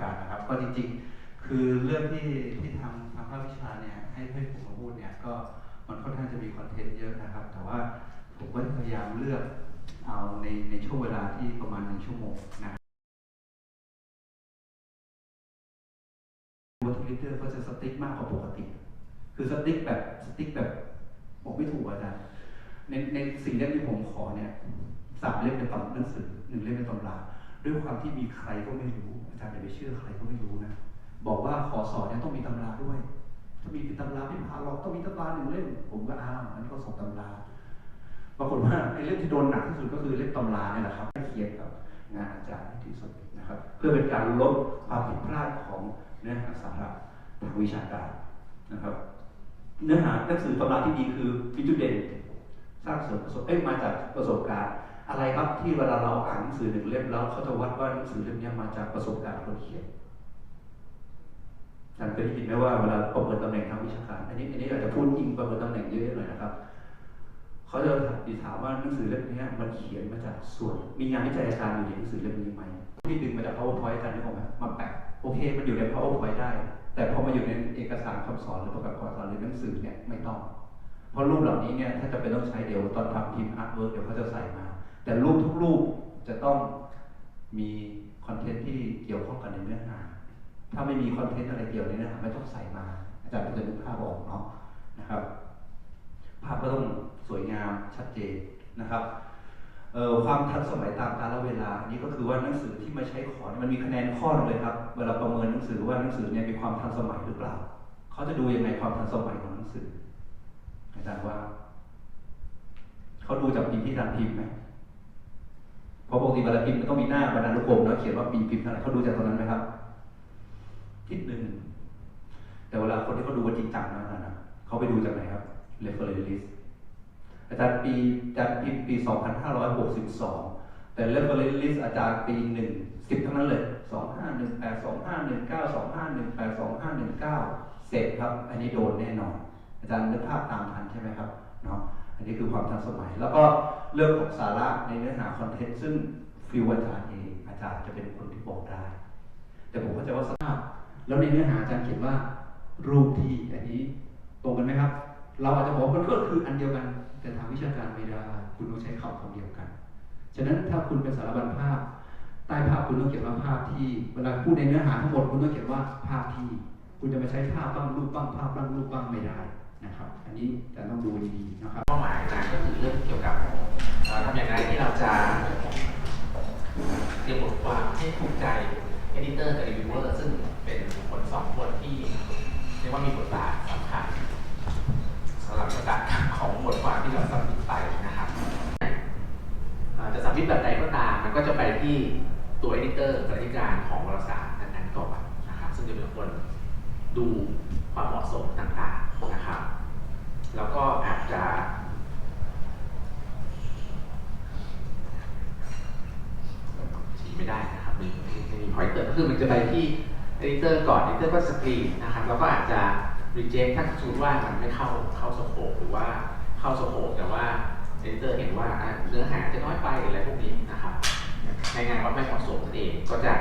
การณ์นะครับ ก็จริงๆ คือเรื่องที่ที่ทำทางภาควิชาเนี่ยให้ให้ผมมาพูดเนี่ยก็มันค่อนข้างจะมีคอนเทนต์เยอะนะครับ แต่ว่าผมก็พยายามเลือกเอาในในช่วงเวลาที่ประมาณหนึ่งชั่วโมงนะวัตถุลิเตอร์ก็จะสติ๊กมากกว่าปกติ คือสติ๊กแบบสติ๊กแบบบอกไม่ถูกอาจารย์ในในสิ่งเล่มที่ผมขอเนี่ยสามเล่มเป็นตำหนังสือหนึ่งเล่มเป็นตำรา ด้วยความที่มีใครก็ไม่รู้ อาจารย์อย่าไปเชื่อใครก็ไม่รู้นะ บอกว่าขอสอนเนี่ยต้องมีตำราด้วยถ้ามีตำราไม่พาเราต้องมีตำราหนึ่งเล่มผมก็อ้าวอันนี้ก็ส่งตำราปรากฏว่าไอ้เล่มที่โดนหนักที่สุดก็คือเล่มตำราเนี่ยแหละครับใกล้เคียงกับงานอาจารย์ที่สุดนะครับ เพื่อเป็นการลดความผิดพลาดของเนื้อหาสาระทางวิชาการนะครับ เนื้อหาหนังสือตำราที่ดีคือมีจุดเด่นสร้างเสริมประสบเอ้ยมาจากประสบการณ์ อะไรครับที่เวลาเราอ่านหนังสือหนึ่งเล่มแล้วเขาจะวัดว่าหนังสือเล่มนี้มาจากประสบการณ์คนเขียนท่านเคยได้ยินไหมว่าเวลาประเมินตำแหน่งทางวิชาการ อันนี้อันนี้อาจจะพูดยิ่งประเมินตำแหน่งเยอะๆหน่อยนะครับเขาจะถามว่าหนังสือเล่มนี้มันเขียนมาจากส่วน มีงานวิจัยอาจารย์อยู่ในหนังสือเล่มนี้ไหมที่ดึงมาจาก powerpoint อาจารย์นึกออกไหมมาแปะโอเค มันอยู่ใน powerpoint ได้ แต่พอมาอยู่ในเอกสารคำสอนหรือประกอบการสอนหรือหนังสือเนี่ยไม่ต้อง เพราะรูปเหล่านี้เนี่ยถ้าจะเป็นต้องใช้เดี๋ยวตอนทำพิมอาร์ตเวิร์กเดี๋ยวเขาจะใส่มา แต่รูปทุกรูปจะต้องมีคอนเทนต์ที่เกี่ยวข้องกันในเนื้อหา ถ้าไม่มีคอนเทนต์อะไรเกี่ยวในเนื้อหาไม่ต้องใส่มา อาจารย์ก็จะนึกภาพออกเนาะนะครับ ภาพก็ต้องสวยงามชัดเจนนะครับความทันสมัยตามกาลเวลา นี้ก็คือว่าหนังสือที่มาใช้ขอมันมีคะแนนข้อนึงเลยครับ เวลาประเมินหนังสือว่าหนังสือเนี่ยมีความทันสมัยหรือเปล่า เขาจะดูยังไงความทันสมัยของหนังสือ อาจารย์ว่า เขาดูจากปีที่อาจารย์พิมพ์ไหม เพราะปกติเวลาพิมพ์มันต้องมีหน้าบรรณานุกรมแล้วเขียนว่าปีพิมพ์เท่าไหร่เขาดูจากตรงนั้นไหมครับทิศหนึ่งแต่เวลาคนที่เขาดูว่าจริงจังนะนะเขาไปดูจากไหนครับ reference list อาจารย์ปีอาจารย์พิมพ์ปี 2562 แต่ reference list อาจารย์ปีหนึ่งสิบทั้งนั้นเลย 2518 2519 2518 2519 เสร็จครับ อันนี้โดนแน่นอน อาจารย์นึกภาพตามทันใช่ไหมครับเนาะ อันนี้คือความทันสมัย แล้วก็เรื่องของสาระในเนื้อหาคอนเทนต์ซึ่งฟิวอาจารย์เองอาจารย์จะเป็นคนที่บอกได้ แต่ผมเข้าใจว่าสภาพแล้วในเนื้อหาอาจารย์เขียนว่า รูปที่อันนี้ตรงกันไหมครับ เราอาจจะบอกมันก็คืออันเดียวกัน แต่ทางวิชาการไม่ได้คุณต้องใช้คำคำเดียวกัน ฉะนั้นถ้าคุณเป็นสารบัญภาพ ใต้ภาพคุณต้องเขียนว่าภาพที่เวลาพูดในเนื้อหาทั้งหมดคุณต้องเขียนว่าภาพที่ คุณจะมาใช้ภาพบ้างรูปบ้างภาพบ้างรูปบ้างไม่ได้ นะครับ อันนี้จะต้องดูดีๆนะครับเป้าหมายอารก็คือเรื่องเกี่ยวกับทำอย่างไรที่เราจะเตรียมบทความให้ถูกใจ editor กับ reviewer ซึ่งเป็นคนสองคนที่เรียกว่ามีบทบาทสำคัญสำหรับการของบทความที่เราสัมมิตไปนะครับจะสัมมิตแบบใดก็ตามมันก็จะไปที่ตัว editor บรรณาธิการของวารสารนั้นๆก่อนนะครับซึ่งจะเป็นคนดูความเหมาะสมต่างๆ แล้วก็อาจจะชี้ไม่ได้นะครับมีมีพอยเตอร์คือมันจะไปที่ editor ก่อน editor ก็สกรีนนะครับแล้วก็อาจจะ reject ถ้าสมมติว่ามันไม่เข้าเข้าสโคปหรือว่าเข้าสโคปแต่ว่า editor เห็นว่าเนื้อหาจะน้อยไปหรืออะไรพวกนี้นะครับในงานว่าไม่เหมาะสมนั่นเองก็จะ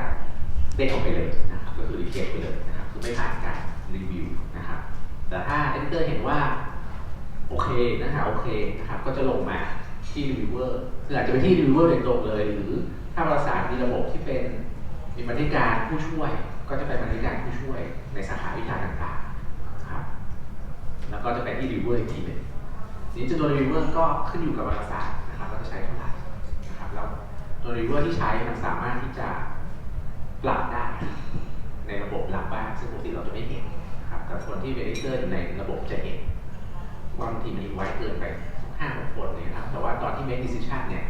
เด้งออกไปเลยนะครับก็คือ reject ไปเลยนะครับคือไม่ผ่านการรีวิวนะครับแต่ถ้า editor เห็นว่า โอเคเนื้อหาโอเคนะครับก็จะลงมาที่ reviewer คืออาจจะไปที่ reviewer โดยตรงเลย หรือถ้าวารสารมีระบบที่เป็นมีบรรณาธิการผู้ช่วย ก็จะไปบรรณาธิการผู้ช่วยในสาขาวิชาต่างๆนะครับแล้วก็จะไปที่ reviewer อีกทีหนึ่งนี้จำนวน reviewer ก็ขึ้นอยู่กับวารสารนะครับว่าจะใช้เท่าไหร่นะครับแล้วตัว reviewer ที่ใช้มันสามารถที่จะปรับได้ในระบบหลักบ้านซึ่งปกติเราจะไม่เห็นนะครับแต่คนที่เป็น editor อยู่ในระบบจะเห็น บางทีมันไว้เกินไปห้าหกคนเลยนะครับ แต่ว่าตอนที่ make decision เนี่ย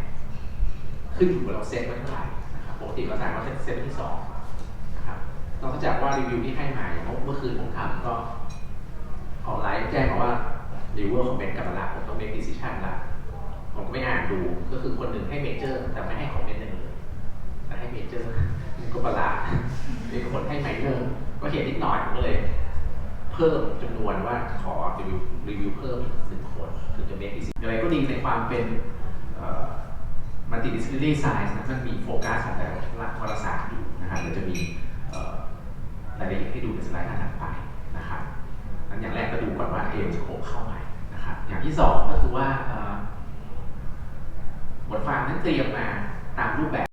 ขึ้นอยู่กับเราเซตไว้เท่าไหร่นะครับปกติเราสามารถเซตไว้ที่สองนะครับนอกจากว่ารีวิวที่ให้มาอย่างเมื่อคืนผมทำก็ออนไลน์แจ้งมาว่ารีวิวคอมเมนต์กลับมาละผมต้อง make decision ละผมก็ไม่อ่านดูก็คือคนหนึ่งให้เมเจอร์แต่ไม่ให้คอมเมนต์หนึ่งเลยแต่ให้เมเจอร์ก็ประหลาดมีคนให้ไมเนอร์ก็เห็นนิดหน่อยก็เลย เพิ่มจำนวนว่าขอรีวิวเพิ่มหนึ่งคนถึงจะ make decision อย่างไรก็ดีในความเป็นมัลติดิสซิ i ลี่ไซส์นะมันมีโฟกัสของแต่ละวารสารอยู่นะครับเดี๋ยวจะมีรายละเอียดให้ดูในสไลด์ถัดไปนะครับนั้นอย่างแรกก็ดูก่อนว่าเอละโผล่เข้าไหมนะครับอย่างที่สองก็คือว่าบทความนั้นเตรียมมาตามรูปแบบ